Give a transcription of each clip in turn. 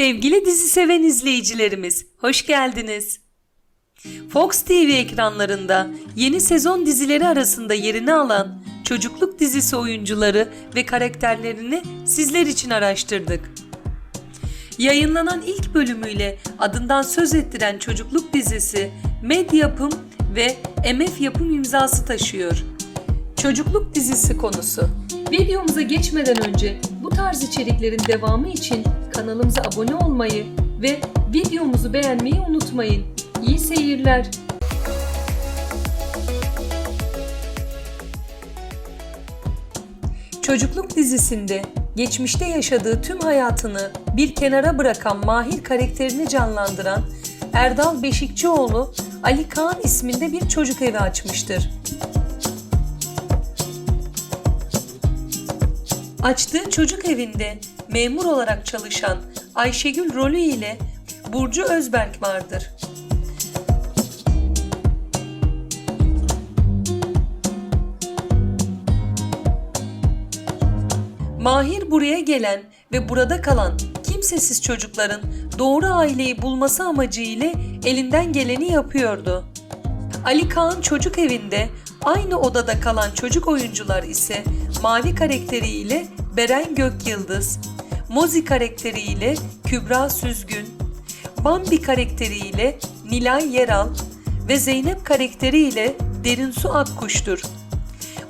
Sevgili dizi seven izleyicilerimiz, hoş geldiniz. Fox TV ekranlarında yeni sezon dizileri arasında yerini alan çocukluk dizisi oyuncuları ve karakterlerini sizler için araştırdık. Yayınlanan ilk bölümüyle adından söz ettiren çocukluk dizisi Med Yapım ve MF Yapım imzası taşıyor. Çocukluk dizisi konusu. Videomuza geçmeden önce tarz içeriklerin devamı için kanalımıza abone olmayı ve videomuzu beğenmeyi unutmayın. İyi seyirler. Çocukluk dizisinde geçmişte yaşadığı tüm hayatını bir kenara bırakan Mahir karakterini canlandıran Erdal Beşikçioğlu Ali Kaan isminde bir çocuk evi açmıştır. Açtığı çocuk evinde memur olarak çalışan Ayşegül rolü ile Burcu Özberk vardır. Mahir buraya gelen ve burada kalan kimsesiz çocukların doğru aileyi bulması amacıyla elinden geleni yapıyordu. Ali Kaan çocuk evinde aynı odada kalan çocuk oyuncular ise Mavi karakteriyle Beren Gökyıldız, Mozi karakteriyle Kübra Süzgün, Bambi karakteriyle Nilay Yeral ve Zeynep karakteriyle Derinsu Akkuş'tur.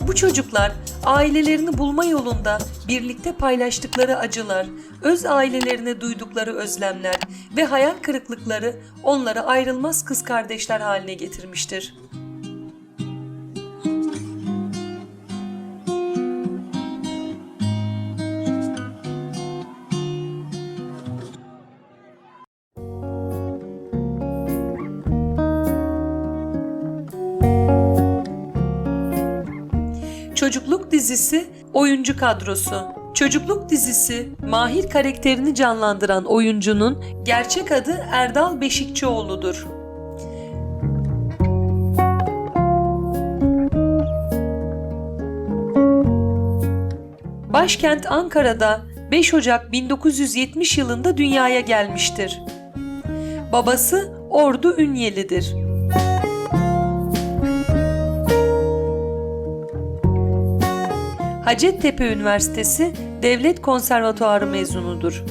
Bu çocuklar ailelerini bulma yolunda birlikte paylaştıkları acılar, öz ailelerine duydukları özlemler ve hayal kırıklıkları onları ayrılmaz kız kardeşler haline getirmiştir. Çocukluk dizisi oyuncu kadrosu. Çocukluk dizisi Mahir karakterini canlandıran oyuncunun gerçek adı Erdal Beşikçioğlu'dur. Başkent Ankara'da 5 Ocak 1970 yılında dünyaya gelmiştir. Babası Ordu Ünyelidir. Hacettepe Üniversitesi Devlet Konservatuarı mezunudur.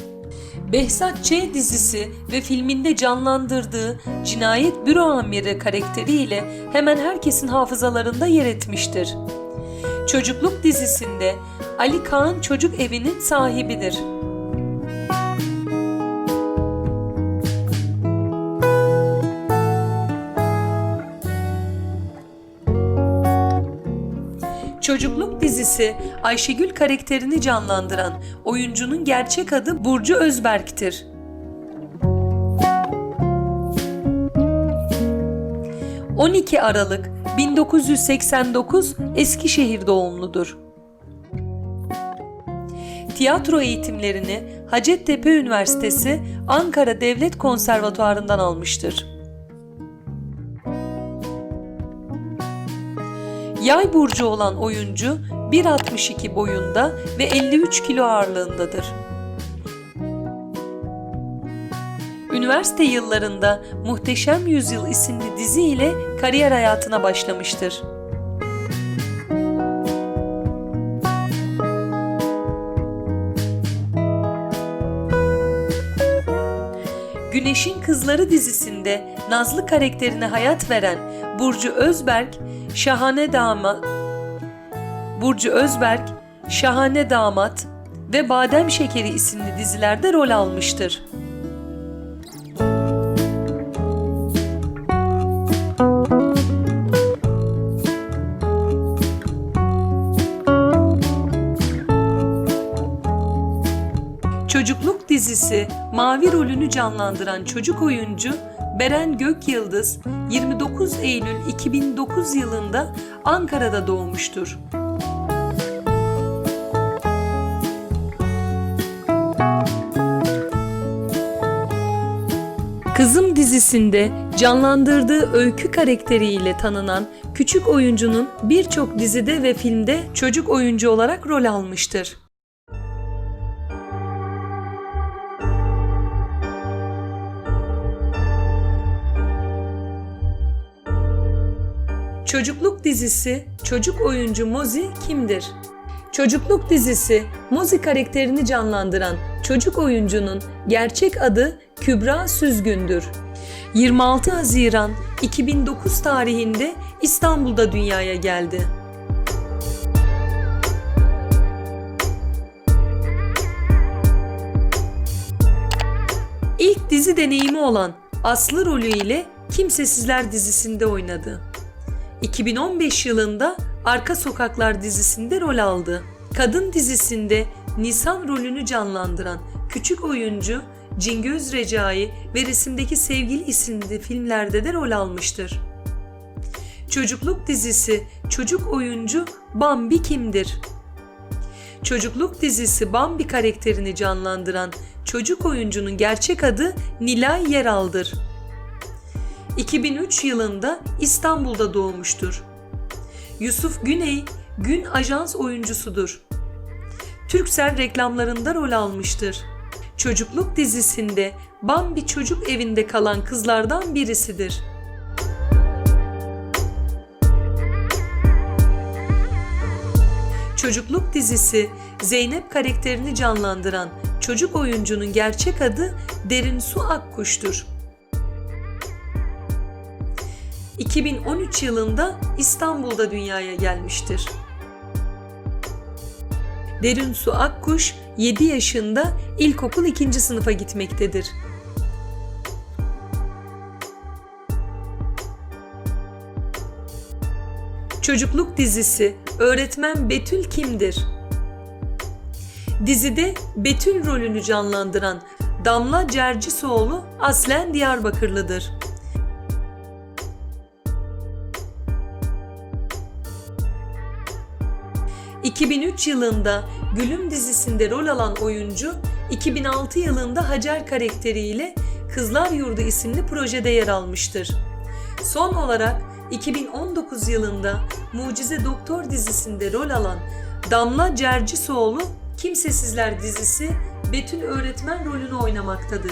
Behzat Ç. dizisi ve filminde canlandırdığı cinayet büro amiri karakteriyle hemen herkesin hafızalarında yer etmiştir. Çocukluk dizisinde Ali Kaan Çocuk Evi'nin sahibidir. Çocukluk dizisi Ayşegül karakterini canlandıran oyuncunun gerçek adı Burcu Özberk'tir. ...12 Aralık 1989 Eskişehir doğumludur. Tiyatro eğitimlerini Hacettepe Üniversitesi Ankara Devlet Konservatuarı'ndan almıştır. Yay burcu olan oyuncu 1.62 boyunda ve 53 kilo ağırlığındadır. Üniversite yıllarında Muhteşem Yüzyıl isimli dizi ile kariyer hayatına başlamıştır. Güneşin Kızları dizisinde Nazlı karakterine hayat veren Burcu Özberk, Şahane Damat Burcu Özberk, Şahane Damat ve Badem Şekeri isimli dizilerde rol almıştır. Dizisi Mavi rolünü canlandıran çocuk oyuncu Beren Gökyıldız 29 Eylül 2009 yılında Ankara'da doğmuştur. Kızım dizisinde canlandırdığı öykü karakteriyle tanınan küçük oyuncunun birçok dizide ve filmde çocuk oyuncu olarak rol almıştır. Çocukluk dizisi çocuk oyuncu Mozi kimdir? Çocukluk dizisi Mozi karakterini canlandıran çocuk oyuncunun gerçek adı Kübra Süzgün'dür. 26 Haziran 2009 tarihinde İstanbul'da dünyaya geldi. İlk dizi deneyimi olan Aslı rolü ile Kimsesizler dizisinde oynadı. 2015 yılında Arka Sokaklar dizisinde rol aldı. Kadın dizisinde Nisan rolünü canlandıran küçük oyuncu Cingöz Recai ve Resimdeki Sevgili isimli filmlerde de rol almıştır. Çocukluk dizisi çocuk oyuncu Bambi kimdir? Çocukluk dizisi Bambi karakterini canlandıran çocuk oyuncunun gerçek adı Nilay Yeral'dır. 2003 yılında İstanbul'da doğmuştur. Yusuf Güney gün ajans oyuncusudur. Türksel reklamlarında rol almıştır. Çocukluk dizisinde Bambi çocuk evinde kalan kızlardan birisidir. Çocukluk dizisi Zeynep karakterini canlandıran çocuk oyuncunun gerçek adı Derin Su Akkuş'tur. 2013 yılında İstanbul'da dünyaya gelmiştir. Derin Su Akkuş 7 yaşında ilkokul 2. sınıfa gitmektedir. Çocukluk dizisi Öğretmen Betül kimdir? Dizide Betül rolünü canlandıran Damla Cercisoğlu aslen Diyarbakırlıdır. ...2003 yılında Gülüm dizisinde rol alan oyuncu... ...2006 yılında Hacer karakteriyle Kızlar Yurdu isimli projede yer almıştır. Son olarak 2019 yılında Mucize Doktor dizisinde rol alan Damla Cercisoğlu Kimsesizler dizisi Betül öğretmen rolünü oynamaktadır.